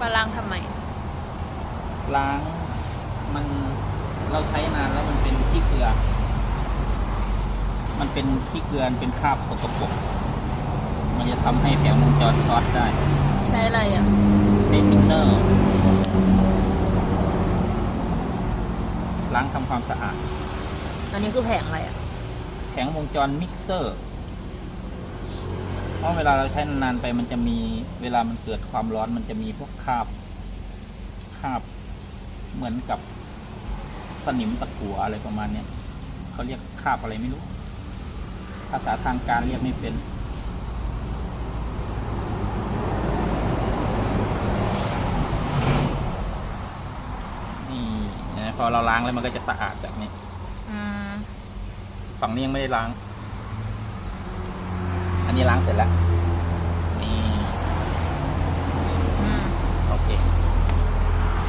มาล้างทำไม ล้างมันเราใช้นานแล้วมันเป็นขี้เกลือ มันเป็นขี้เกลือมันเป็นคราบสกปรกมันจะทำให้แผงวงจรช็อตได้ใช้อะไรอะ ใช้ทินเนอร์ ล้างทำความสะอาด อันนี้คือแผงอะไรอะ แผงวงจรมิกเซอร์เพ ราะเวลาเราใช้นานๆไปมันจะมีเวลามันเกิดความร้อนมันจะมีพวกคราบคราบเหมือนกับสนิมตะกั่วอะไรประมาณเนี้ยเขาเรียกคราบอะไรไม่รู้ ภาษาทางการเรียกไม่เป็นนี่นะพอเราล้างแล้วมันก็จะสะอาดแบบนี้อืมฝั่งนี้ยังไม่ได้ล้าง อันนี้ล้างเสร็จแล้ว